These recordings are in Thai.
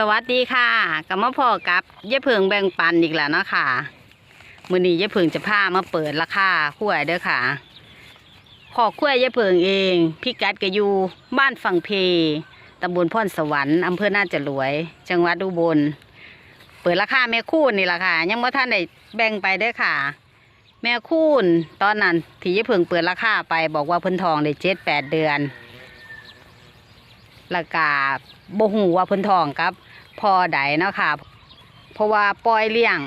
สวัสดีค่ะกับมาพอกับยายเพิงแบ่งปันอีกแล้วเนาะค่ะมือนี้ยายเพิงจะพามาเปิดราคาขั้วเด้อค่ะขอขั้วยยายเพิงเองพิกัดก็อยู่บ้านฝั่งเพตำบลพรสวรรค์อำเภอน่าจะรวย จังหวัดอุบลเปิดราคาแม่คูนนี่แหละค่ะ ยังบ่ท่านได้แบ่งไปเด้อค่ะ แม่คูนตอนนั้นที่ยายเพิงเปิดราคาไปบอกว่าเพิ่นทองได้เจ็ดแปดเดือน แล้วก็บหูว่าเพิ่นท้องกับพอใดเนาะค่ะ เพราะว่าปล่อยเลี้ยง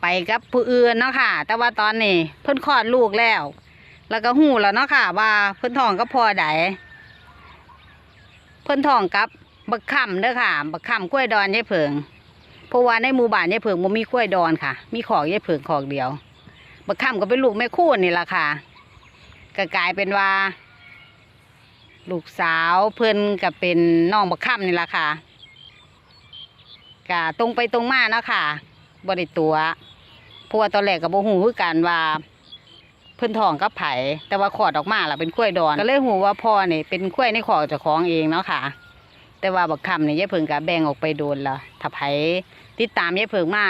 ไปกับผู้อื่นเนาะค่ะ แต่ว่าตอนนี้เพิ่นคลอดลูกแล้ว แล้วก็ฮู้แล้วเนาะค่ะ ว่าเพิ่นท้องกับพ่อใดเพิ่นท้องกับบักค่ำเด้อค่ะ บักค่ำกล้วยดอนยายเผิงเพราะว่าในหมู่บ้านยายเผิงบ่มีกล้วยดอนค่ะ มีขอกยายเผิงขอกเดียวบักค่ำก็เป็นลูกแม่คู่นี่ละค่ะก็กลายเป็นว่า ลูกสาวเพิ่อนก็เป็นน้องบักค่ำนี่ละค่ะก็ตรงไปตรงมาเนาะค่ะบ่ได้ตัวเพราะว่าตอนแรกก็บ่ฮู้คือกันว่าเพิ่นท้องกับไผ่แต่ว่าขอดออกมาล่ะเป็นกล้วยดอนก็เลยฮู้ว่าพ่อนี่เป็นกล้วยในขอกเจ้าของเองเนาะค่ะ แต่ว่าบักค่ำนี่ยายเพิ่งก็แบ่งออกไปโดนล้วถ้าไผติดตามยายเพิ่งมา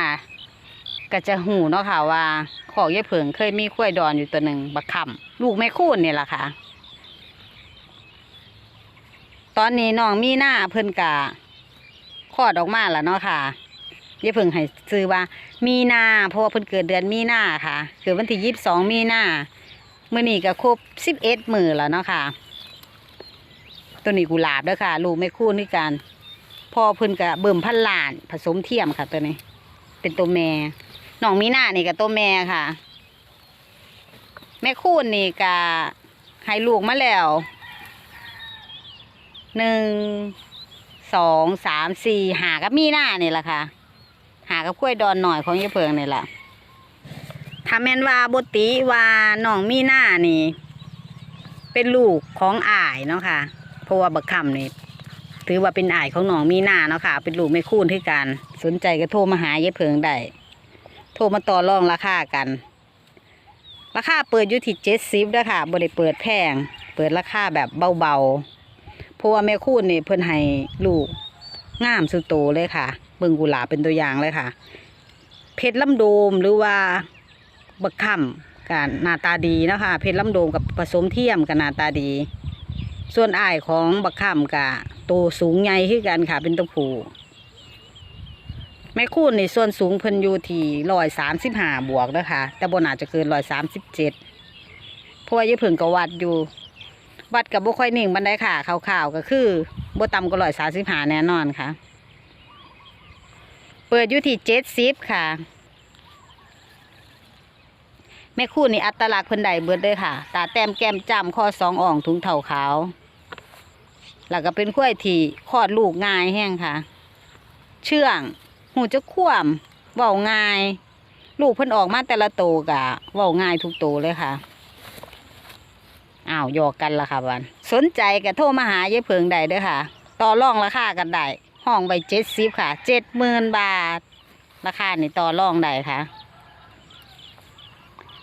ก็จะฮู้เนาะค่ะว่าขอยายเพิ่งเคยมีกล้วยดอนอยู่ตัวหนึ่งบักคำลูกแม่คูนนี่ล่ะค่ะ ตอนนี้น้องมีหน้าเพิ่นกะคลอดออกมาแล้วเนาะค่ะอย่เพิ่งให้ซื้อว่า มีหน้าเพราะว่าเพิ่นเกิดเดือนมีหน้าค่ะ เกิดวันที่ยี่สิบสองมีหน้ามื้อนี้ก็ครบสิบเอ็ดมือแล้วเนาะค่ะ ตัวนี้กุหลาบด้อค่ะ ลูกไม่คู่นี่กันพ่อเพิ่นกะเบิ่มพันลาน ผสมเทียมค่ะ ตัวนี้ เป็นตัวแม่น้องมีหน้านี่ก็ตัวแม่ค่ะ แม่คู่นี่ก็ให้ลูกมาแล้ว หนึ่งสองสามสี่หากับมีหน้านี่แหละค่ะ หากับกล้วยดอนหน่อยของยายเพิงนี่แหละถ้าแม่นว่าบติว่าน้องมีหน้านี่ เป็นลูกของอ้ายเนาะค่ะเพราะว่าบักคำนี่ถือว่าเป็นอ้ายของน้องมีหน้าเนาะค่ะ เป็นลูกไม่คูนที่กัน สนใจก็โทรมาหายายเพิงได้โทรมาต่อรองราคากัน ราคาเปิดอยู่ที่เจ็ดสิบด้วค่ะบริเปิดแพง เปิดราคาแบบเบาๆ เพราะว่าแม่คูนนี่เพิ่นให้ลูกงามสุดโตเลยค่ะ เบิ่งกุหลาบเป็นตัวอย่างเลยค่ะ เพชรลำโดมหรือว่าบักค่ำกันหน้าตาดีนะคะ เพชรลำโดมกับผสมเทียมกับหน้าตาดี ส่วนอ้ายของบักค่ำกับโตสูงใหญ่ขึ้นกันค่ะ เป็นตัวผู้แม่คูนนี่ส่วนสูงเพิ่นอยู่ที่ร้อยสามสิบห้าบวกนะคะ แต่บนอาจจะเกินร้อยสามสิบเจ็ดเพราะว่ายี่เพิ่งกวัดอยู่ วัดกับบุค่อยนิ่งบันไดค่ะขาวๆก็คือบ่ต่ำก็ร้อยสาสิบหาแน่นอนค่ะ เปิดอยู่ที่เจ็ดสิบค่ะ แม่คู่นี่อัตลักษณ์เพิ่นใดเบิดเลยค่ะ ตาแต้มแก้มจ้ำข้อสองอ่องถุงเท่าขาว แล้วก็เป็นข้วยที่คลอดลูกง่ายแห้งค่ะ เชื่องหูจะคว่ำเว้าง่าย ลูกเพิ่นออกมาแต่ละโตกะเว้าง่ายทุกโตเลยค่ะ อ้าวหยอกกันละค่ะวันสนใจก็โทรมาหายายเพิงได้เด้อค่ะ ต่อรองราคากันได้ห้องใบเจ็ดสิบค่ะเจ็ดหมื่นบาท ราคานี่ต่อรองได้ค่ะ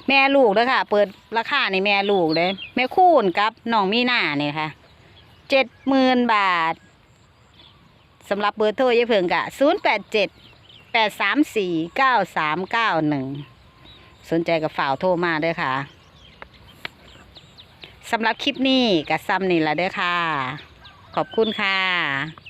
แม่ลูกเด้อค่ะ เปิดราคาในแม่ลูกเลยแม่คูนกับน้องมีหน้าเนี่ยค่ะเจ็ดหมื่นบาทสำหรับเบอร์โทรยายเพิงกะศูนย์แปดเจ็ดแปดสามสี่เก้าสามเก้าหนึ่งสนใจกับฝ่าวโทรมาด้อค่ะ สำหรับคลิปนี้กับซ้ำนี่ละเด้อค่ะ ขอบคุณค่ะ